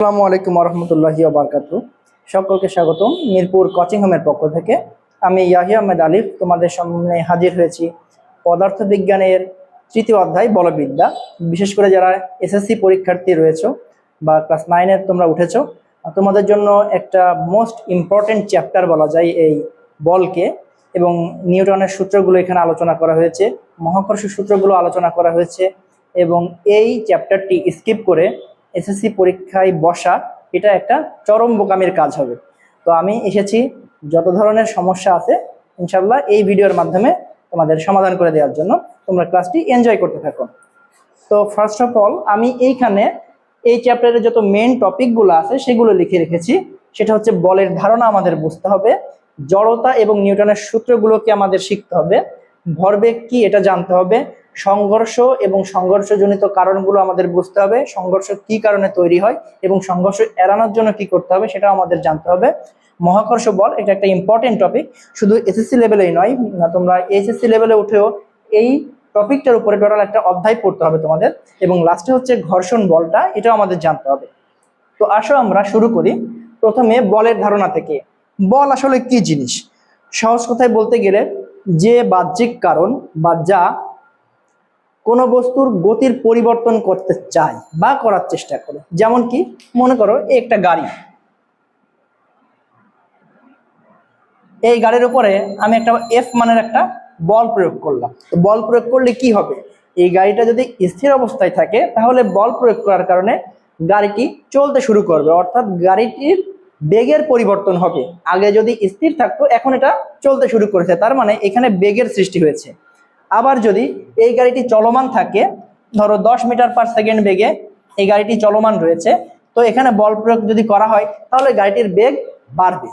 আসসালামু আলাইকুম রহমতুল্লাহি বারকাতু সকলকে স্বাগতম মিরপুর কোচিং হোমের পক্ষ থেকে। আমি ইয়াহি আহমেদ আলিফ, তোমাদের সামনে হাজির হয়েছি পদার্থ বিজ্ঞানের তৃতীয় অধ্যায় বলবিদ্যা। বিশেষ করে যারা এসএসসি পরীক্ষার্থী রয়েছে বা ক্লাস নাইনে তোমরা উঠেছো, তোমাদের জন্য একটা মোস্ট ইম্পর্টেন্ট চ্যাপ্টার বলা যায় এই বলকে এবং নিউটনের সূত্রগুলো এখানে আলোচনা করা হয়েছে, মহাকর্ষ সূত্রগুলো আলোচনা করা হয়েছে এবং এই চ্যাপ্টারটি স্কিপ করে এসএসসি পরীক্ষায় বসা, এটা একটা চরম বোকামের কাজ হবে। তো আমি এসেছি, যত ধরনের সমস্যা আছে ইনশাল্লাহ এই ভিডিওর মাধ্যমে তোমাদের সমাধান করে দেওয়ার জন্য তোমরা ক্লাসটি এনজয় করতে থাকো। তো ফার্স্ট অফ অল আমি এইখানে এই চ্যাপ্টারের যত মেন টপিকগুলো আছে, সেগুলো লিখে রেখেছি। সেটা হচ্ছে বলের ধারণা আমাদের বুঝতে হবে, জড়তা এবং নিউটনের সূত্রগুলোকে আমাদের শিখতে হবে, ভরবেগ কি এটা জানতে হবে সংঘর্ষ এবং সংঘর্ষজনিত কারণগুলো আমাদের বুঝতে হবে, সংঘর্ষ কি কারণে তৈরি হয় এবং সংঘর্ষ এড়ানোর জন্য কি করতে হবে সেটাও আমাদের জানতে হবে। মহাকর্ষ বল, এটা একটা ইম্পর্টেন্ট টপিক শুধু এসএসসি লেভেলেই নয় তোমরা এইচএসসি লেভেলে উঠেও এই টপিকটার উপরে টোটাল একটা অধ্যায় পড়তে হবে তোমাদের এবং লাস্টে হচ্ছে ঘর্ষণ বলটা, এটাও আমাদের জানতে হবে। তো আসো আমরা শুরু করি, প্রথমে বলের ধারণা থেকে। বল আসলে কি জিনিস? সহজ কথায় বলতে গেলে যে বাহ্যিক কারণ বা যা কোনো বস্তুর গতির পরিবর্তন করতে চায় বা করার চেষ্টা করে। যেমন কি, মনে করো একটা গাড়ি। এই গাড়ির উপরে আমি একটা এফ মানের একটা বল প্রয়োগ করলাম। বল প্রয়োগ করলে কি হবে? এই গাড়িটা যদি স্থির অবস্থায় থাকে, তাহলে বল প্রয়োগ করার কারণে গাড়িটি চলতে শুরু করবে। অর্থাৎ গাড়িটির বেগের পরিবর্তন হবে। আগে যদি স্থির থাকতো, এখন এটা চলতে শুরু করেছে। তার মানে এখানে বেগের সৃষ্টি হয়েছে। আবার যদি এই গাড়িটি চলমান থাকে, ধরো দশ মিটার পার সেকেন্ড বেগে এই গাড়িটি চলমান রয়েছে, তো এখানে বল প্রয়োগ যদি করা হয়, তাহলে গাড়িটির বেগ বাড়বে।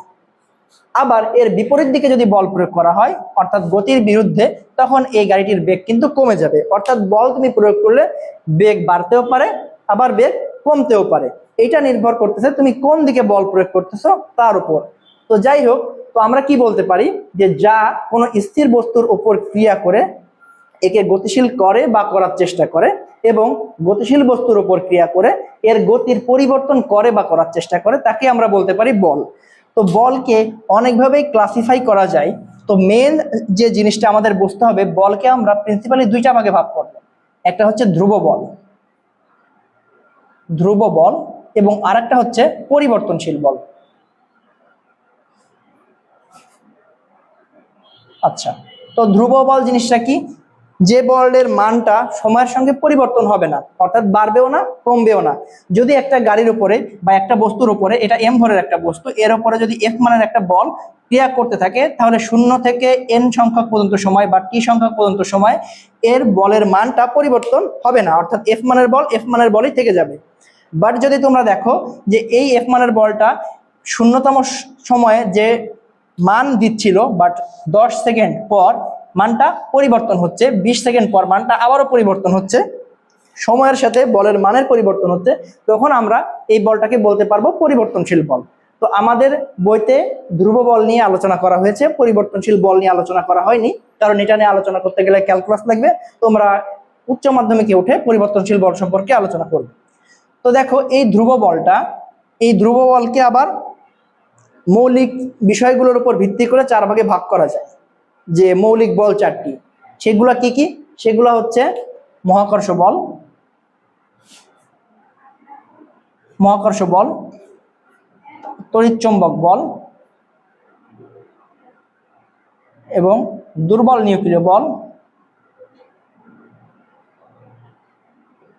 আবার এর বিপরীত দিকে যদি বল প্রয়োগ করা হয়, অর্থাৎ গতির বিরুদ্ধে, তখন এই গাড়িটির বেগ কিন্তু কমে যাবে। অর্থাৎ বল তুমি প্রয়োগ করলে বেগ বাড়তেও পারে, আবার বেগ কমতেও পারে। এটা নির্ভর করতেছে তুমি কোন দিকে বল প্রয়োগ করতেছো তার উপর। তো যাই হোক, তো আমরা কি বলতে পারি যে যা কোনো স্থির বস্তুর উপর ক্রিয়া করে একে গতিশীল করে বা করার চেষ্টা করে এবং গতিশীল বস্তুর উপর ক্রিয়া করে, এর গতির পরিবর্তন করে বা করার চেষ্টা করে, তাকে আমরা বলতে পারি বল। তো বলকে অনেকভাবেই ক্লাসিফাই করা যায়। তো মেন যে জিনিসটা আমাদের বুঝতে হবে, বলকে আমরা প্রিন্সিপালি দুইটা ভাগে ভাগ করব। একটা হচ্ছে ধ্রুব বল ধ্রুব বল এবং আরেকটা হচ্ছে পরিবর্তনশীল বল। আচ্ছা তো ধ্রুব বল জিনিসটা কি? যে বলের মানটা সময়ের সঙ্গে পরিবর্তন হবে না, অর্থাৎ বাড়বেও না, কমবেও না। যদি একটা গাড়ির উপরে বা একটা বস্তুর উপরে, এটা এম ভরের একটা বস্তু, এর উপরে যদি এফ মানের একটা বল ক্রিয়া করতে থাকে, তাহলে শূন্য থেকে এন সংখ্যক পর্যন্ত সময় বা টি সংখ্যক পর্যন্ত সময় এর বলের মানটা পরিবর্তন হবে না, অর্থাৎ এফ মানের বল এফ মানের বলই থেকে যাবে। বাট যদি তোমরা দেখো যে এই এফ মানের বলটা শূন্যতম সময়ে যে মান দিচ্ছিল বাট দশ সেকেন্ড পর মানটা পরিবর্তন হচ্ছে, বিশ সেকেন্ড পর মানটা আবারও পরিবর্তন হচ্ছে, সময়ের সাথে বলের মানের পরিবর্তন হচ্ছে, তখন আমরা এই বলটাকে বলতে পারব পরিবর্তনশীল বল। তো আমাদের বইতে ধ্রুব বল নিয়ে আলোচনা করা হয়েছে, পরিবর্তনশীল বল নিয়ে আলোচনা করা হয়নি, কারণ এটা নিয়ে আলোচনা করতে গেলে ক্যালকুলাস লাগবে, তোমরা উচ্চ মাধ্যমিকে উঠে পরিবর্তনশীল বল সম্পর্কে আলোচনা করবে। তো দেখো, এই ধ্রুব বলটা, এই ধ্রুব বলকে আবার মৌলিক বিষয়গুলোর উপর ভিত্তি করে চার ভাগে ভাগ করা যায়। যে মৌলিক বল চারটি, সেগুলা কি কি? সেগুলা হচ্ছে মহাকর্ষ বল মহাকর্ষ বল, তড়িৎচুম্বক বল এবং দুর্বল নিউক্লিয় বল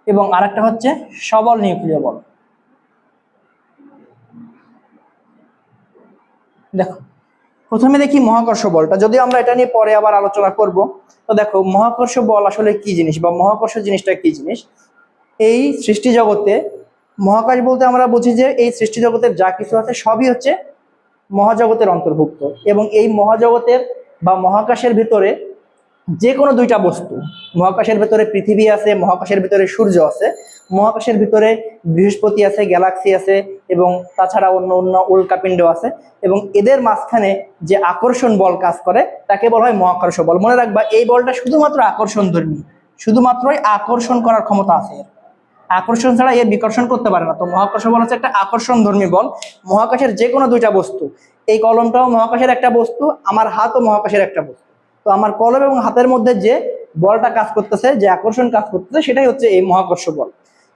এবং আরেকটা হচ্ছে সবল নিউক্লিয় বল। দেখো প্রথমে দেখি মহাকর্ষ বলটা, যদিও আমরা এটা নিয়ে পরে আবার আলোচনা করব। তো দেখো, মহাকর্ষ বল আসলে কি জিনিস বা মহাকর্ষ জিনিসটা কি জিনিস? এই সৃষ্টি জগতে, মহাকাশ বলতে আমরা বুঝি যে এই সৃষ্টি জগতের যা কিছু আছে সবই হচ্ছে মহাজগতের অন্তর্ভুক্ত এবং এই মহাজগতের বা মহাকাশের ভিতরে যে কোনো দুইটা বস্তু, মহাকাশের ভিতরে পৃথিবী আছে, মহাকাশের ভিতরে সূর্য আছে মহাকাশের ভিতরে বৃহস্পতি আছে, গ্যালাক্সি আছে এবং তাছাড়া অন্য অন্য উল্কাপিণ্ড আছে এবং এদের মাঝখানে যে আকর্ষণ বল কাজ করে, তাকে বলা হয় মহাকর্ষ বল। মনে রাখবা, এই বলটা শুধুমাত্র আকর্ষণ ধর্মী। শুধুমাত্রই আকর্ষণ করার ক্ষমতা আছে এর। আকর্ষণ ছাড়া এর বিকর্ষণ করতে পারে না। তো মহাকর্ষ বল হচ্ছে একটা আকর্ষণ ধর্মী বল। মহাকাশের যে কোনো দুইটা বস্তু, এই কলমটাও মহাকাশের একটা বস্তু, আমার হাতও মহাকাশের একটা বস্তু। তো আমার কলম এবং হাতের মধ্যে যে বলটা কাজ করতেছে, যে আকর্ষণ কাজ করতেছে, সেটাই হচ্ছে এই মহাকর্ষ বল।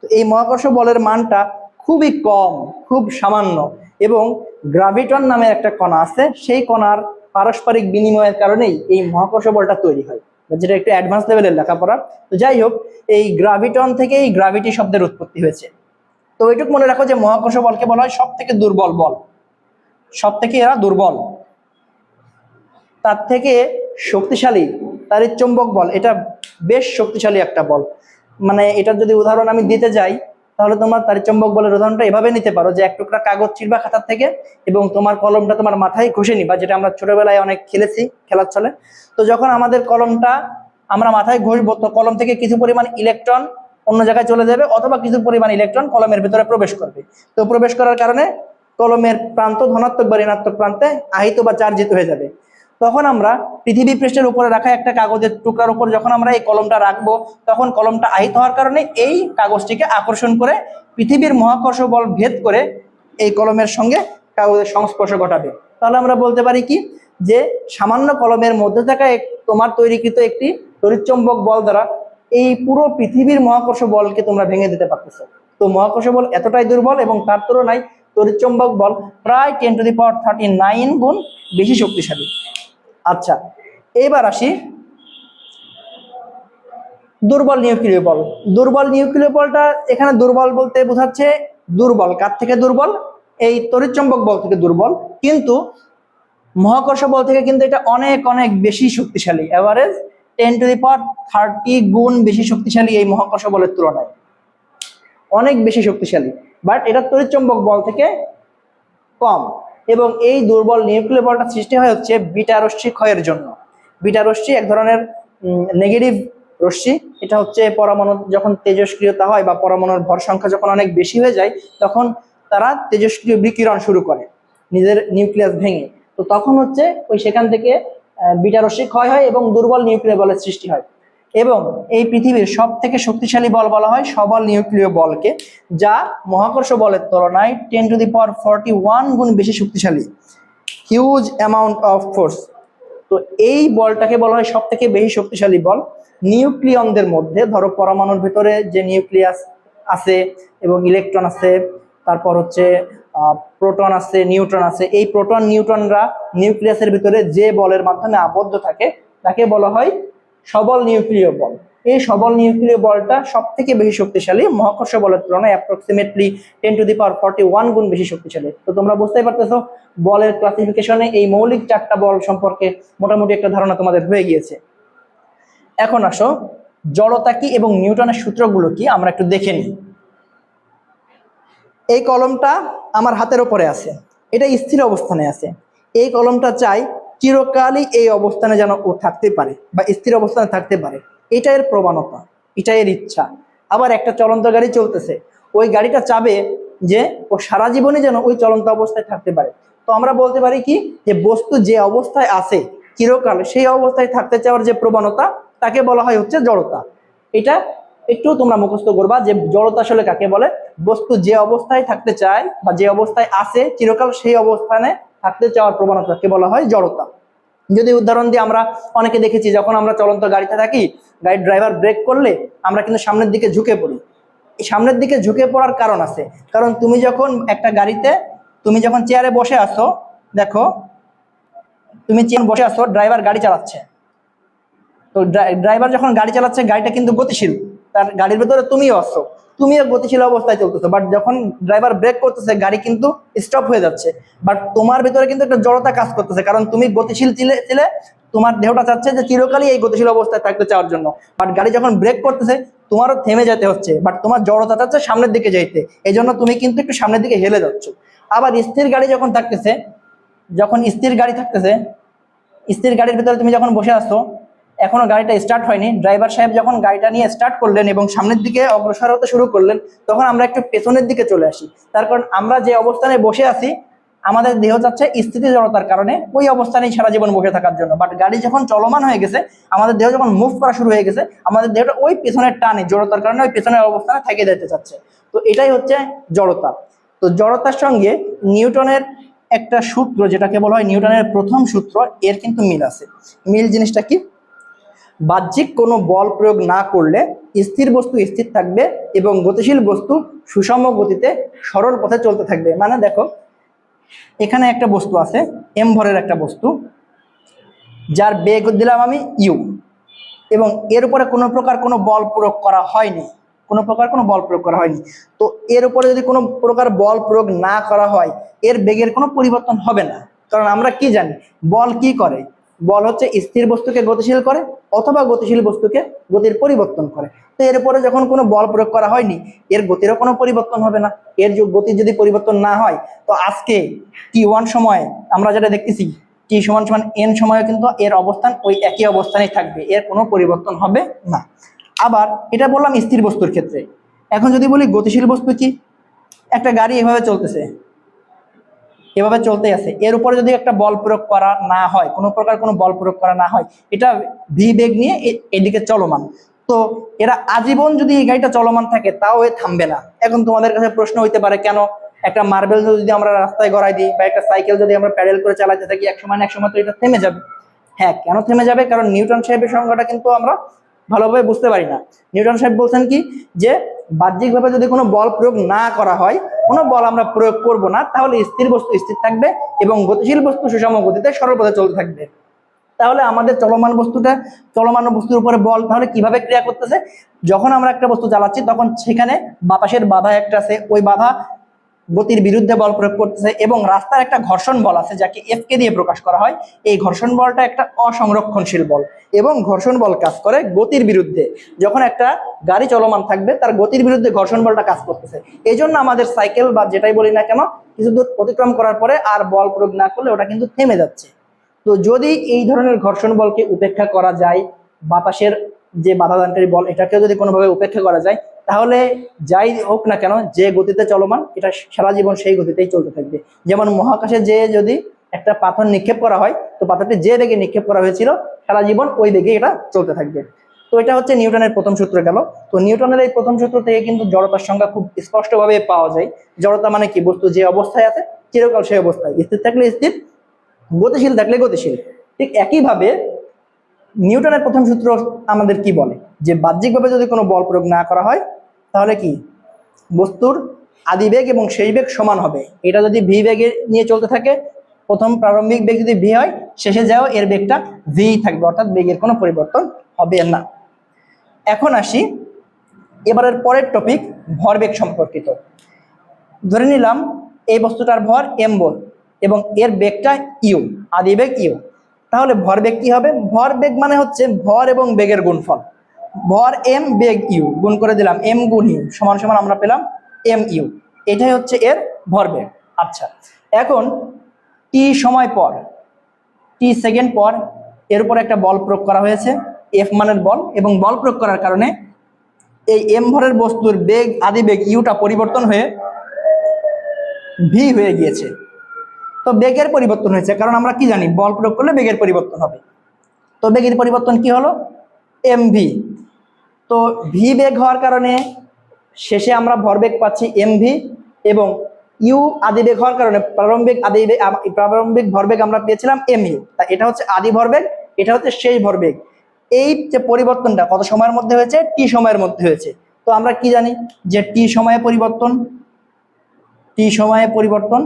তো এই মহাকর্ষ বলের মানটা খুবই কম, খুব সামান্য এবং গ্রাভিটন নামে একটা কণা আছে, সেই কণার পারস্পরিক বিনিময়ের কারণেই এই মহাকর্ষ বলটা তৈরি হয়। যেটা একটু অ্যাডভান্স লেভেলের লেখাপড়া। তো যাই হোক, এই গ্রাভিটন থেকে এই গ্রাভিটি শব্দের উৎপত্তি হয়েছে। তো এইটুকু মনে রাখো যে মহাকর্ষ বলকে বলা হয় সব থেকে দুর্বল বল। সব থেকে এরা দুর্বল। তার থেকে শক্তিশালী, তার চুম্বক বল, এটা বেশ শক্তিশালী একটা বল। মানে এটার যদি উদাহরণ আমি দিতে যাই, তাহলে তোমার তার চুম্বক বলের উদাহরণটা এভাবে নিতে পারো যে এক টুকরা কাগজ চিরবা খাতার থেকে এবং তোমার কলমটা তোমার মাথায় ঘষে নিবা, যেটা আমরা ছোটবেলায় অনেক খেলেছি খেলার ছলে। তো যখন আমাদের কলমটা আমরা মাথায় ঘষবো, তো কলম থেকে কিছু পরিমাণ ইলেকট্রন অন্য জায়গায় চলে যাবে অথবা কিছু পরিমাণ ইলেকট্রন কলমের ভিতরে প্রবেশ করবে। তো প্রবেশ করার কারণে কলমের প্রান্ত ধনাত্মক বা ঋণাত্মক প্রান্তে আহিত বা চার্জিত হয়ে যাবে। তখন আমরা পৃথিবী পৃষ্ঠের উপরে রাখা একটা কাগজের টুকরার উপর যখন আমরা এই কলমটা রাখব, তখন কলমটা আহিত হওয়ার কারণে এই কাগজটিকে আকর্ষণ করে পৃথিবীর মহাকর্ষ বল ভেদ করে এই কলমের সঙ্গে কাগজের সংস্পর্শ ঘটাবে। তাহলে আমরা বলতে পারি কি? যে সামান্য কলমের মধ্যে থাকা তোমার তৈরিকৃত একটি তড়িৎচম্বক বল দ্বারা এই পুরো পৃথিবীর মহাকর্ষ বলকে তোমরা ভেঙে দিতে পারতেছো। তো মহাকর্ষ বল এতটাই দুর্বল এবং তার তুলনায় তড়িৎচম্বক বল প্রায় ten to the power thirty nine গুণ বেশি শক্তিশালী। আচ্ছা এবার আসি। দুর্বল নিউক্লিয় বল। দুর্বল নিউক্লিয় বলটা এখানে দুর্বল বলতে বোঝাচ্ছে দুর্বল। কার থেকে দুর্বল? এই তড়িৎচম্বক বল থেকে দুর্বল। কিন্তু মহাকর্ষ বল থেকে কিন্তু এটা অনেক অনেক বেশি শক্তিশালী। Average ten to the power thirty গুণ বেশি শক্তিশালী এই মহাকর্ষ বলের তুলনায়। অনেক বেশি শক্তিশালী। বাট এটা তড়িৎচম্বক বল থেকে কম। এবং এই দুর্বল নিউক্লিয় বলটা সৃষ্টি হয় হচ্ছে বিটা রশ্মি ক্ষয়ের জন্য। বিটা রশ্মি এক ধরনের নেগেটিভ রশ্মি। এটা হচ্ছে পরমাণু যখন তেজস্ক্রিয়তা হয় বা পরমাণুর ভর সংখ্যা যখন অনেক বেশি হয়ে যায়, তখন তারা তেজস্ক্রিয় বিকিরণ শুরু করে নিজের নিউক্লিয়াস ভেঙে। তো তখন হচ্ছে ওই সেখান থেকে বিটা রশ্মি ক্ষয় হয় এবং দুর্বল নিউক্লিয় বলের সৃষ্টি হয়। এবং এই পৃথিবীর সব থেকে শক্তিশালী বল বলা হয় সবল নিউক্লিয় বলকে, যা মহাকর্ষ বলের তুলনায় ten to the power forty one গুণ বেশি শক্তিশালী। হিউজ অ্যামাউন্ট অফ ফোর্স তো এই বলটাকে বলা হয় সব থেকে বেশি শক্তিশালী বল। নিউক্লিয়নদের মধ্যে, ধরো পরমাণুর ভিতরে যে নিউক্লিয়াস আছে এবং ইলেকট্রন আছে, তারপর হচ্ছে প্রোটন আছে, নিউট্রন আছে, এই প্রোটন, নিউট্রনরা নিউক্লিয়াসের ভিতরে যে বলের মাধ্যমে আবদ্ধ থাকে, তাকে বলা হয় সবল নিউক্লিয় বল। এই সবল নিউক্লিয় বলটা সব থেকে বেশি শক্তিশালী। মহাকর্ষ বলের তুলনায় approximately ten to the power forty one গুণ বেশি শক্তিশালী। তো তোমরা বুঝতেই পারতেছো, বলের ক্লাসিফিকেশনে এই মৌলিক চারটা বল সম্পর্কে মোটামুটি একটা ধারণা তোমাদের হয়ে গিয়েছে। এখন আসো, জড়তা কি এবং নিউটনের সূত্রগুলো কি আমরা একটু দেখে নিই। এই কলমটা আমার হাতের ওপরে আছে। এটা স্থির অবস্থানে আছে। এই কলমটা চাই চিরকালই এই অবস্থানে যেন ও থাকতে পারে বা স্থির অবস্থানে থাকতে পারে। এটা এর প্রবণতা এটা এর ইচ্ছা। আবার একটা চলন্ত গাড়ি চলতেছে, ওই গাড়িটা চাবে যে ও সারা জীবনে যেন ওই চলন্ত অবস্থায় থাকতে পারে। তো আমরা বলতে পারি কি যে বস্তু যে অবস্থায় আছে, চিরকাল সেই অবস্থায় থাকতে চাওয়ার যে প্রবণতা, তাকে বলা হয় হচ্ছে জড়তা। এটা একটু তোমরা মুখস্থ করবা যে জড়তা আসলে কাকে বলে? বস্তু যে অবস্থায় থাকতে চায় বা যে অবস্থায় আছে, চিরকাল সেই অবস্থানে থাকতে চাওয়ার প্রবণতাকে বলা হয় জড়তা। যদি উদাহরণ দিয়ে আমরা অনেকে দেখেছি, যখন আমরা চলন্ত গাড়িতে থাকি, গাড়ির ড্রাইভার ব্রেক করলে আমরা কিন্তু সামনের দিকে ঝুঁকে পড়ি। সামনের দিকে ঝুঁকে পড়ার কারণ আছে। কারণ তুমি যখন একটা গাড়িতে, তুমি যখন চেয়ারে বসে আসো দেখো, তুমি চেয়ার বসে আসো ড্রাইভার গাড়ি চালাচ্ছে। তো ড্রাইভার যখন গাড়ি চালাচ্ছে, গাড়িটা কিন্তু গতিশীল। তার গাড়ির ভেতরে তুমিও আসছো তুমিও গতিশীল অবস্থায় চলতেছো। বাট যখন ড্রাইভার ব্রেক করতেছে, গাড়ি কিন্তু স্টপ হয়ে যাচ্ছে। বাট তোমার ভিতরে কিন্তু একটা জড়তা কাজ করতেছে, কারণ তুমি গতিশীল ছিলে ছিলে, তোমার দেহটা চাচ্ছে যে চিরকালই এই গতিশীল অবস্থায় থাকতে চাওয়ার জন্য। বাট গাড়ি যখন ব্রেক করতেছে, তোমারও থেমে যেতে হচ্ছে। বাট তোমার জড়তা চাচ্ছে সামনের দিকে যাইতে। এই জন্য তুমি কিন্তু একটু সামনের দিকে হেলে যাচ্ছ। আবার স্থির গাড়ি যখন থাকতেছে, যখন স্থির গাড়ি থাকতেছে, স্থির গাড়ির ভিতরে তুমি যখন বসে আসছো এখনও গাড়িটা স্টার্ট হয়নি। ড্রাইভার সাহেব যখন গাড়িটা নিয়ে স্টার্ট করলেন এবং সামনের দিকে অগ্রসর হতে শুরু করলেন, তখন আমরা একটু পেছনের দিকে চলে আসি। তার কারণ আমরা যে অবস্থানে বসে আছি, আমাদের দেহ যাচ্ছে স্থিতি জড়তার কারণে। ওই অবস্থানেই সারা জীবন বসে থাকার জন্য। বাট গাড়ি যখন চলমান হয়ে গেছে, আমাদের দেহ যখন মুভ করা শুরু হয়ে গেছে, আমাদের দেহটা ওই পেছনের টানে, জড়তার কারণে ওই পেছনের অবস্থানে থেকে যেতে চাচ্ছে। তো এটাই হচ্ছে জড়তা। তো জড়তার সঙ্গে নিউটনের একটা সূত্র, যেটাকে বলা হয় নিউটনের প্রথম সূত্র, এর কিন্তু মিল আছে। মিল জিনিসটা কি? বাহ্যিক কোনো বল প্রয়োগ না করলে স্থির বস্তু স্থির থাকবে এবং গতিশীল বস্তু সুষম গতিতে সরল পথে চলতে থাকবে। মানে দেখো, এখানে একটা বস্তু আছে এম ভরের একটা বস্তু, যার বেগ দিলাম আমি ইউ, এবং এর উপরে কোনো প্রকার কোনো বল প্রয়োগ করা হয়নি। কোনো প্রকার কোনো বল প্রয়োগ করা হয়নি। তো এর উপরে যদি কোনো প্রকার বল প্রয়োগ না করা হয়, এর বেগের কোনো পরিবর্তন হবে না। কারণ আমরা কি জানি, বল কি করে? বল হচ্ছে স্থির বস্তুকে গতিশীল করে অথবা গতিশীল বস্তুকে গতির পরিবর্তন করে। তো এর উপরে যখন কোনো বল প্রয়োগ করা হয়নি, এর গতিরও কোনো পরিবর্তন হবে না। এর যে গতির যদি পরিবর্তন না হয়, তো আজকে টি ওয়ান সময়ে আমরা যেটা দেখতেছি টি সমান সমান এন সময়ে কিন্তু এর অবস্থান ওই একই অবস্থানেই থাকবে, এর কোনো পরিবর্তন হবে না। আবার এটা বললাম স্থির বস্তুর ক্ষেত্রে। এখন যদি বলি গতিশীল বস্তু কি? একটা গাড়ি এভাবে চলতেছে। এভাবে চলতে আছে। এর উপরে যদি একটা বল প্রয়োগ করা না হয়, কোনো প্রকার কোনো বল প্রয়োগ করা না হয়, এটা ভি বেগ নিয়ে এদিকে চলমান। তো এরা আজীবন যদি এই গাড়িটা চলমান থাকে, তাও এ থামবে না। এখন তোমাদের কাছে প্রশ্ন হইতে পারে, কেন একটা মার্বেল যদি আমরা রাস্তায় গড়াই দিই বা একটা সাইকেল যদি আমরা প্যাডেল করে চালাতে থাকি, এক সময় এক সময় তো এটা থেমে যাবে। হ্যাঁ কেন থেমে যাবে? কারণ নিউটন সাহেবের সংজ্ঞাটা কিন্তু আমরা ভালোভাবে বুঝতে পারি না। নিউটন সাহেব বলছেন কি যে, বাহ্যিকভাবে যদি কোনো বল প্রয়োগ না করা হয়, কোনো বল আমরা প্রয়োগ করব না, তাহলে স্থির বস্তু স্থির থাকবে এবং গতিশীল বস্তু সুষম গতিতে সরল পথে চলতে থাকবে। তাহলে আমাদের চলমান বস্তুটা, চলমান বস্তুর উপরে বল তাহলে কীভাবে ক্রিয়া করতেছে? যখন আমরা একটা বস্তু চালাচ্ছি তখন সেখানে বাতাসের বাধা একটা আছে। ওই বাধা গতির বিরুদ্ধে বল প্রয়োগ করতেছে এবং রাস্তার একটা ঘর্ষণ বল আছে যাকে এফ কে দিয়ে প্রকাশ করা হয়। এই ঘর্ষণ বলটা একটা অসংরক্ষণশীল বল এবং ঘর্ষণ বল কাজ করে গতির বিরুদ্ধে। যখন একটা গাড়ি চলমান থাকবে, তার গতির বিরুদ্ধে ঘর্ষণ বলটা কাজ করতেছে। এই জন্য আমাদের সাইকেল বা যেটাই বলি না কেন, কিছু দূর অতিক্রম করার পরে আর বল প্রয়োগ না করলে ওটা কিন্তু থেমে যাচ্ছে। তো যদি এই ধরনের ঘর্ষণ বলকে উপেক্ষা করা যায়, বাতাসের যে বাধাদানকারী বল, এটাকেও যদি কোনোভাবে উপেক্ষা করা যায় তাহলে যাই হোক না কেন, যে গতিতে চলমান, এটা সারা জীবন সেই গতিতেই চলতে থাকবে। যেমন মহাকাশে যে যদি একটা পাথর নিক্ষেপ করা হয়, তো পাথরটি যে বেগে নিক্ষেপ করা হয়েছিল, সারা জীবন ওই বেগে এটা চলতে থাকবে। তো এটা হচ্ছে নিউটনের প্রথম সূত্র গেল। তো নিউটনের এই প্রথম সূত্র থেকে কিন্তু জড়তার সংজ্ঞা খুব স্পষ্টভাবে পাওয়া যায়। জড়তা মানে কি? বস্তু যে অবস্থায় আছে, চিরকাল সেই অবস্থায়। স্থির থাকলে স্থির, গতিশীল থাকলে গতিশীল। ঠিক একইভাবে নিউটনের প্রথম সূত্র আমাদের কি বলে? যে বাহ্যিকভাবে যদি কোনো বল প্রয়োগ না করা হয়, তাহলে কি? বস্তুর আদি বেগ এবং শেষ বেগ সমান হবে। এটা যদি ভি বেগে নিয়ে চলতে থাকে, প্রথম প্রারম্ভিক বেগ যদি ভি হয়, শেষে যাও এর বেগটা ভি থাকবে, অর্থাৎ বেগের কোনো পরিবর্তন হবে না। এখন আসি এবারের পরের টপিক ভরবেগ সম্পর্কিত। ধরে নিলাম, এই বস্তুটার ভর এম বল এবং এর বেগটা ইউ আদি বেগ ইউ তাহলে ভরবেগ কি হবে? ভরবেগ মানে হচ্ছে ভর এবং বেগের গুণফল। ভর এম, বেগ ইউ, গুণ করে দিলাম এম গুণ ইউ, সমান সমান আমরা পেলাম এম ইউ। এটাই হচ্ছে এর ভরবেগ আচ্ছা এখন টি সময় পর, টি সেকেন্ড পর এর উপর একটা বল প্রয়োগ করা হয়েছে, এফ মানের বল, এবং বল প্রয়োগ করার কারণে এই এম ভরের বস্তুর বেগ, আদি বেগ ইউটা পরিবর্তন হয়ে ভি হয়ে গিয়েছে। তো বেগের পরিবর্তন হয়েছে। কারণ আমরা কি জানি? বল প্রয়োগ করলে বেগের পরিবর্তন হবে। তো বেগের পরিবর্তন কি হলো? এম ভি তো ভি বেগ হওয়ার কারণে শেষে আমরা ভরবেগ পাচ্ছি এম ভি এবং ইউ আদি বেগ হওয়ার কারণে প্রারম্ভিক আদি প্রারম্ভিক ভরবেগ আমরা পেয়েছিলাম এম ইউ তা এটা হচ্ছে আদি ভরবেগ এটা হচ্ছে শেষ ভরবেগ এই যে পরিবর্তনটা কত সময়ের মধ্যে হয়েছে? টি সময়ের মধ্যে হয়েছে। তো আমরা কি জানি? যে টি সময়ে পরিবর্তন টি সময়ে পরিবর্তন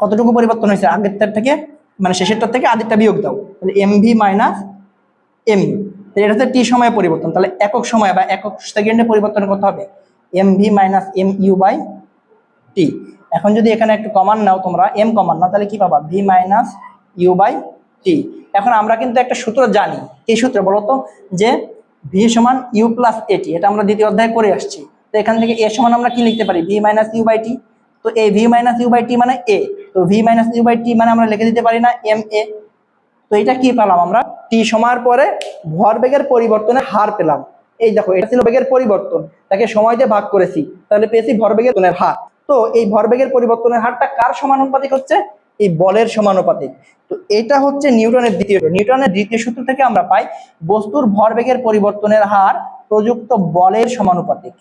কতটুকু পরিবর্তন হয়েছে? আগেরটার থেকে মানে শেষেরটার থেকে আগেরটা বিয়োগ দাও। তাহলে এম ভি মাইনাস এম এটা হচ্ছে টি সময়ে পরিবর্তন। তাহলে একক সময় বা একক সেকেন্ডে পরিবর্তন করতে হবে। M V minus M U by T এখন যদি এখানে একটু কমান নাও তোমরা এম কমান নাও তাহলে কি পাবা? V minus U by T এখন আমরা কিন্তু একটা সূত্র জানি। এই সূত্র বলতো? যে ভি সমান ইউ প্লাস এটি এটা আমরা দ্বিতীয় অধ্যায়ে করে আসছি। তো এখান থেকে এ সমান আমরা কি লিখতে পারি? V minus U by T তো A V minus U by T মানে এ তো V minus U by T মানে আমরা লিখে দিতে পারি না এম এ তো এটা কি পেলাম আমরা? টি সময়ের পরে ভরবেগের পরিবর্তনের হার পেলাম। এই দেখো, এটা ছিল বেগের পরিবর্তন। তাকে সময় দিয়ে ভাগ করেছি। তাহলে পেয়েছি ভরবেগের হার। তো এই ভরবেগের পরিবর্তনের হারটা কার সমানুপাতিক হচ্ছে? এই বলের সমানুপাতিক। তো এটা হচ্ছে নিউটনের দ্বিতীয়। নিউটনের দ্বিতীয় সূত্র থেকে আমরা পাই, বস্তুর ভরবেগের পরিবর্তনের হার প্রযুক্ত বলের সমানুপাতিক।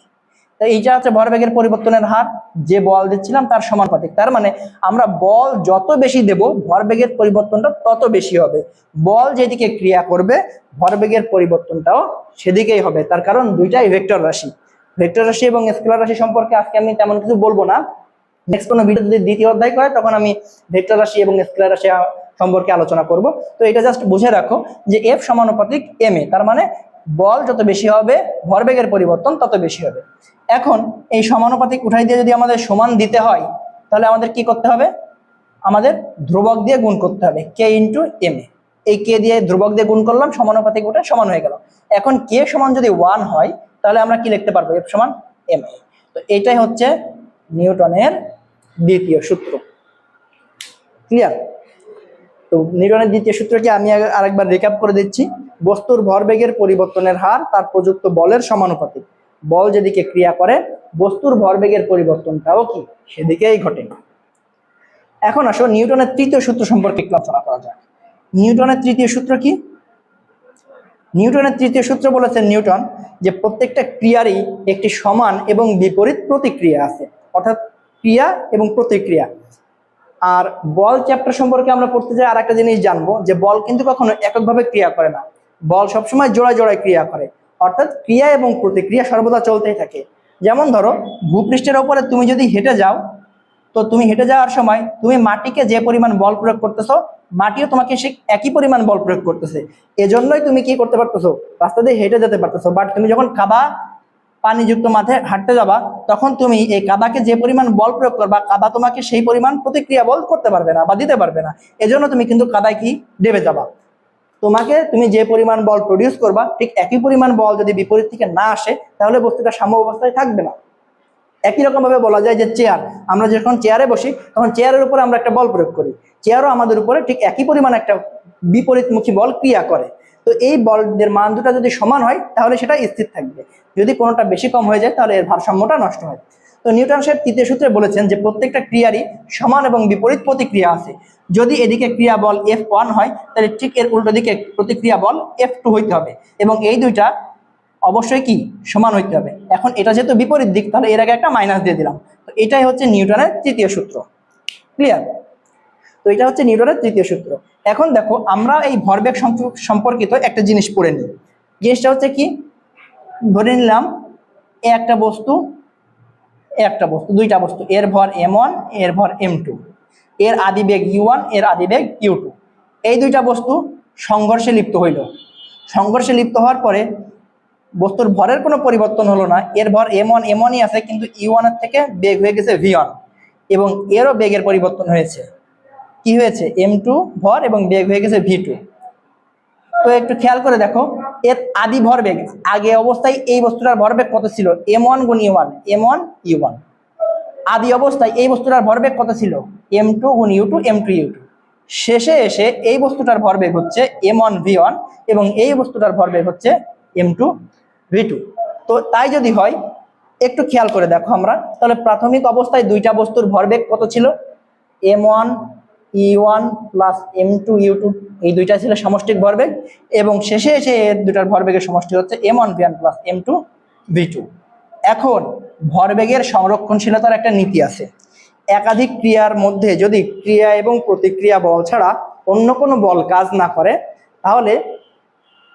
তো এইটা হচ্ছে ভরবেগের পরিবর্তনের হার, যে বল দিচ্ছিলাম তার সমানুপাতিক। তার মানে আমরা বল যত বেশি দেব ভরবেগের পরিবর্তনটা তত বেশি হবে। বল যেদিকে ক্রিয়া করবে ভরবেগের পরিবর্তনটাও সেদিকেই হবে। তার কারণ দুইটাই ভেক্টর রাশি। ভেক্টর রাশি এবং স্কেলার রাশি সম্পর্কে আজকে আমি তেমন কিছু বলব না। নেক্সট কোনো ভিডিও যদি দ্বিতীয় অধ্যায় করে, তখন আমি ভেক্টর রাশি এবং স্কেলার রাশি সম্পর্কে আলোচনা করব। তো এটা জাস্ট বুঝে রাখো যে এফ সমানুপাতিক এম এ তার মানে বল যত বেশি হবে, ভরবেগের পরিবর্তন তত বেশি হবে। এখন এই সমানুপাতিক উঠাই দিয়ে যদি আমাদের সমান দিতে হয়, তাহলে আমাদের কি করতে হবে? আমাদের ধ্রুবক দিয়ে গুণ করতে হবে কে ইন্টু এম এ। এই কে দিয়ে ধ্রুবক দিয়ে গুণ করলাম, সমানুপাতিক ওটা সমান হয়ে গেল। এখন কে সমান যদি ওয়ান হয়, তাহলে আমরা কি লিখতে পারব? এফ সমান এম এ। তো এটাই হচ্ছে নিউটনের দ্বিতীয় সূত্র। ক্লিয়ার তো নিউটনের দ্বিতীয় সূত্রটি আমি আরেকবার রেকআপ করে দিচ্ছি। বস্তুর ভরবেগের পরিবর্তনের হার তার প্রযুক্ত বলের সমানুপাতিক। বল যেদিকে ক্রিয়া করে, বস্তুর ভরবেগের পরিবর্তনটাও কি? সেদিকেই ঘটে। এখন আসো নিউটনের তৃতীয় সূত্র সম্পর্কে একটু আলোচনা করা যাক। নিউটনের তৃতীয় সূত্র কি? নিউটনের তৃতীয় সূত্র বলেছেন নিউটন যে প্রত্যেকটা ক্রিয়ারই একটি সমান এবং বিপরীত প্রতিক্রিয়া আছে। অর্থাৎ ক্রিয়া এবং প্রতিক্রিয়া। আর বল চ্যাপ্টার সম্পর্কে আমরা পড়তে যাই আর একটা জিনিস জানব যে বল কিন্তু কখনো এককভাবে ক্রিয়া করে না। বল সবসময় জোড়ায় জোড়ায় ক্রিয়া করে। অর্থাৎ ক্রিয়া এবং প্রতিক্রিয়া সর্বদা চলতেই থাকে। যেমন ধরো, ভূপৃষ্ঠের ওপরে তুমি যদি হেঁটে যাও, তো তুমি হেঁটে যাওয়ার সময় তুমি মাটিকে যে পরিমাণ বল প্রয়োগ করতেছো, মাটিও তোমাকে সে একই পরিমাণ বল প্রয়োগ করতেছে। এজন্যই তুমি কি করতে পারতেছো? রাস্তা দিয়ে হেঁটে যেতে পারতেছো। বাট তুমি যখন কাদা পানিযুক্ত মাঠে হাঁটতে যাবা, তখন তুমি এই কাদাকে যে পরিমাণ বল প্রয়োগ করবা কাদা তোমাকে সেই পরিমাণ প্রতিক্রিয়া বল করতে পারবে না বা দিতে পারবে না। এজন্য তুমি কিন্তু কাদায় কি? ডেবে যাবা। তোমাকে তুমি যে পরিমাণ বল প্রডিউস করবা, ঠিক একই পরিমাণ বল যদি বিপরীত থেকে না আসে, তাহলে বস্তুটা সাম্য অবস্থায় থাকবে না। একই রকম ভাবে বলা যায় যে চেয়ার আমরা যখন চেয়ারে বসি, তখন চেয়ারের উপরে আমরা একটা বল প্রয়োগ করি। চেয়ারও আমাদের উপরে ঠিক একই পরিমাণ একটা বিপরীতমুখী বল ক্রিয়া করে। তো এই বলের মান দুটা যদি সমান হয়, তাহলে সেটা স্থির থাকবে। যদি কোনোটা বেশি কম হয়ে যায়, তাহলে এর ভারসাম্যটা নষ্ট হয়। তো নিউটন সাহেব তৃতীয় সূত্রে বলেছেন যে প্রত্যেকটা ক্রিয়ারই সমান এবং বিপরীত প্রতিক্রিয়া আছে। যদি এদিকে ক্রিয়া বল এফ ওয়ান হয়, তাহলে ঠিক এর উল্টো দিকে প্রতিক্রিয়া বল এফ টু হইতে হবে। এবং এই দুইটা অবশ্যই কি? সমান হইতে হবে। এখন এটা যেহেতু বিপরীত দিক, তাহলে এর আগে একটা মাইনাস দিয়ে দিলাম। তো এটাই হচ্ছে নিউটনের তৃতীয় সূত্র। ক্লিয়ার তো এটা হচ্ছে নিউটনের তৃতীয় সূত্র। এখন দেখো, আমরা এই ভরবেগ সম্প- সম্পর্কিত একটা জিনিস পড়ে নিই। জিনিসটা হচ্ছে কি? ধরে নিলাম একটা বস্তু একটা বস্তু, দুইটা বস্তু, এর ভর এম ওয়ানের ভর এম টু এর আদি বেগ ইউ ওয়ানের আদি বেগ ইউ টু এই দুইটা বস্তু সংঘর্ষে লিপ্ত হইল। সংঘর্ষে লিপ্ত হওয়ার পরে বস্তুর ভরের কোনো পরিবর্তন হলো না। এর ভর এম ওয়ান এম ওয়ানই আছে, কিন্তু ইউ ওয়ানের থেকে বেগ হয়ে গেছে ভি ওয়ান এবং এরও বেগের পরিবর্তন হয়েছে। কি হয়েছে? এম টু ভর এবং বেগ হয়ে গেছে ভি টু তো একটু খেয়াল করে দেখো, এর আদি ভরবেগ আগে অবস্থায় এই বস্তুটার ভরবেগ কত ছিল? এম ওয়ান গুণ U one M one U one আদি অবস্থায় এই বস্তুটার ভরবেগ কত ছিল? এম টু গুণ U two M two U two শেষে এসে এই বস্তুটার ভরবেগ হচ্ছে এম ওয়ান ভি ওয়ান এবং এই বস্তুটার ভরবেগ হচ্ছে এম টু ভি টু তো তাই যদি হয়, একটু খেয়াল করে দেখো আমরা। তাহলে প্রাথমিক অবস্থায় দুইটা বস্তুর ভরবেগ কত ছিল? M one U one plus M two U two এই দুইটা ছিল সমষ্টিক ভরবেগ এবং শেষে এসে এর দুটার ভরবেগের সমষ্টি হচ্ছে M one V one plus M two V two এখন ভরবেগের সংরক্ষণশীলতার একটা নীতি আছে। একাধিক ক্রিয়ার মধ্যে যদি ক্রিয়া এবং প্রতিক্রিয়া বল ছাড়া অন্য কোনো বল কাজ না করে, তাহলে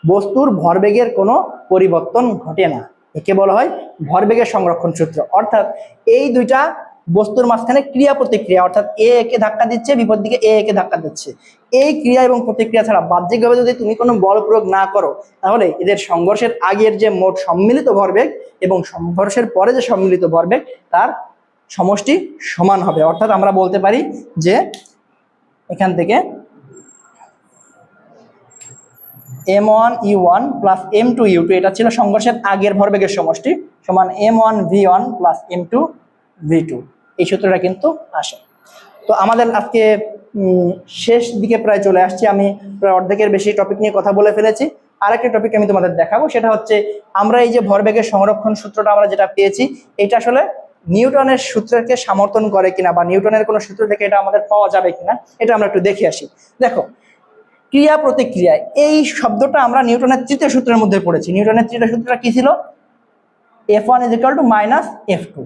বস্তুর ভরবেগের কোনো পরিবর্তন ঘটে না। একে বলা হয় ভরবেগের সংরক্ষণ সূত্র। অর্থাৎ এই দুইটা বস্তুর মাঝখানে ক্রিয়া প্রতিক্রিয়া, অর্থাৎ এ একে ধাক্কা দিচ্ছে বিপদ দিকে এ একে ধাক্কা দিচ্ছে। এই ক্রিয়া এবং প্রতিক্রিয়া ছাড়া বাহ্যিকভাবে যদি তুমি কোনো বল প্রয়োগ না করো, তাহলে এদের সংঘর্ষের আগের যে মোট সম্মিলিত ভরবেগ এবং সংঘর্ষের পরে যে সম্মিলিত ভরবেগ, তার সমষ্টি সমান হবে। অর্থাৎ আমরা বলতে পারি যে এখান থেকে M one U one plus M two U two, এটা ছিল সংঘর্ষের আগের ভরবেগের সমষ্টি সমান M one, V one plus M two, V two. এই সূত্রটা কিন্তু আসে। তো আমাদের আজকে শেষ দিকে প্রায় চলে আসছি। আমি প্রায় অর্ধেকের বেশি টপিক নিয়ে কথা বলে ফেলেছি। আরেকটা টপিক আমি তোমাদের দেখাবো, সেটা হচ্ছে আমরা এই যে ভরবেগের সংরক্ষণ সূত্রটা আমরা যেটা পেয়েছি, এটা আসলে নিউটনের সূত্রকে সমর্থন করে কিনা বা নিউটনের কোনো সূত্র থেকে এটা আমাদের পাওয়া যাবে কিনা, এটা আমরা একটু দেখে আসি। দেখো, ক্রিয়া প্রতিক্রিয়া, এই শব্দটা আমরা নিউটনের তৃতীয় সূত্রের মধ্যে পড়েছি। নিউটনের তৃতীয় সূত্রটা কি ছিল? F one is equal to minus F two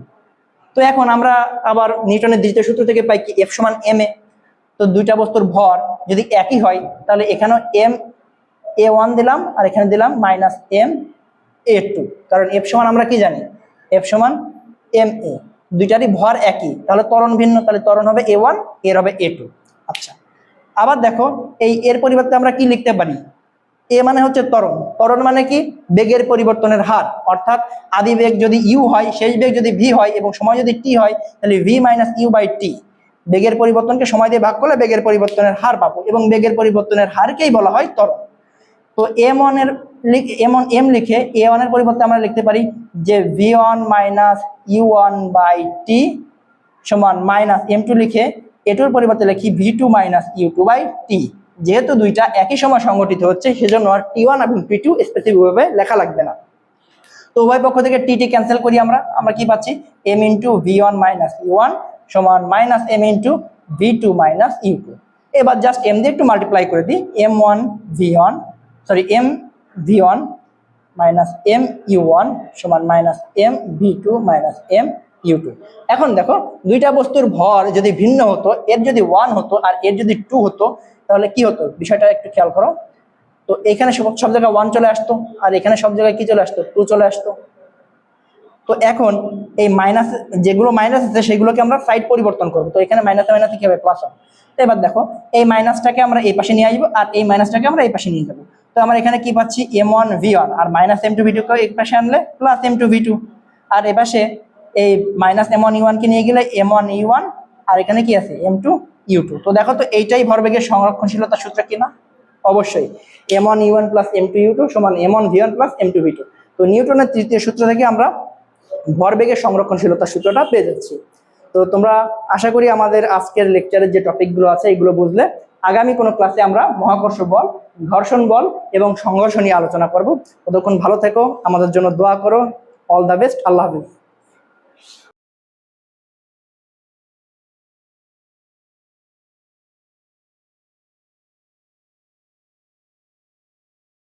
তো এখন আমরা আবার নিউটনের দ্বিতীয় সূত্র থেকে পাই কি? এফ সমান এম এ তো দুইটা বস্তুর ভর যদি একই হয়, তাহলে এখানেও এম এ ওয়ান দিলাম আর এখানে দিলাম মাইনাস এম এ টু কারণ এফ সমান আমরা কি জানি? এফ সমান এম এ দুইটারই ভর একই। তাহলে ত্বরণ ভিন্ন, তাহলে ত্বরণ হবে এ ওয়ানের হবে এ টু আচ্ছা আবার দেখো, এই এর পরিবর্তে আমরা কি লিখতে পারি? এ মানে হচ্ছে ত্বরণ। ত্বরণ মানে কি? বেগের পরিবর্তনের হার। অর্থাৎ আদি বেগ যদি ইউ হয়, শেষ বেগ যদি ভি হয় এবং সময় যদি টি হয়, তাহলে V minus U by T বেগের পরিবর্তনকে সময় দিয়ে ভাগ করলে বেগের পরিবর্তনের হার পাবো এবং বেগের পরিবর্তনের হারকেই বলা হয় ত্বরণ। তো এম ওয়ানের এম ওয়ান এম লিখে এ ওয়ানের পরিবর্তে আমরা লিখতে পারি যে V one minus U one by T সমান মাইনাস এম টু লিখে এটুর পরিবর্তে লিখি V two minus U two by T যেহেতু দুইটা একই সময় সংগঠিত হচ্ছে, সেজন্য আর টি ওয়ান এবং টি টু স্পেসিফিকভাবে লেখা লাগবে না। তো উভয় পক্ষ থেকে টি টি ক্যান্সেল করি আমরা। আমরা কি পাচ্ছি? M into V one minus U one সমান minus M into V two minus U two এবার জাস্ট এম দিয়ে একটু মাল্টিপ্লাই করে দিই। M one V one sorry M V one minus M U one সমান minus M V two minus M U two. এখন দেখো, দুইটা বস্তুর ভর যদি ভিন্ন হতো, এর যদি ওয়ান হতো আর এর যদি টু হতো, তাহলে কি হতো? বিষয়টা একটু খেয়াল করো। তো এখানে সব জায়গায় ওয়ান চলে আসতো আর এখানে সব জায়গায় কি চলে আসতো? টু চলে আসতো। তো এখন এই মাইনাস, যেগুলো মাইনাস আছে সেগুলোকে আমরা সাইড পরিবর্তন করব। তো এখানে মাইনাসে মাইনাসে কি হবে? প্লাস হবে এবার দেখো, এই মাইনাসটাকে আমরা এই পাশে নিয়ে আসব আর এই মাইনাসটাকে আমরা এই পাশে নিয়ে যাব। তো আমরা এখানে কি পাচ্ছি? এম ওয়ান ভি ওয়ান আর মাইনাস এম টু ভি টুকে এক পাশে আনলে? Plus M two V two আর এ পাশে এই মাইনাস এম ওয়ান ইউ ওয়ানকে নিয়ে গেলে এম ওয়ান ইউ ওয়ান আর এখানে কি আছে? এম টু ইউ টু তো দেখো তো এইটাই ভরবেগের সংরক্ষণশীলতা সূত্র কিনা? অবশ্যই। M one U one plus M two U two সমান M one V one plus M two V two তো নিউটনের তৃতীয় সূত্র থেকে আমরা ভরবেগের সংরক্ষণশীলতার সূত্রটা পেয়ে যাচ্ছি। তো তোমরা আশা করি আমাদের আজকের লেকচারের যে টপিকগুলো আছে, এগুলো বুঝলে। আগামী কোনো ক্লাসে আমরা মহাকর্ষ বল, ঘর্ষণ বল এবং সংঘর্ষ নিয়ে আলোচনা করব। ততক্ষণ ভালো থেকো, আমাদের জন্য দোয়া করো। অল দ্য বেস্ট আল্লাহ হাফিজ।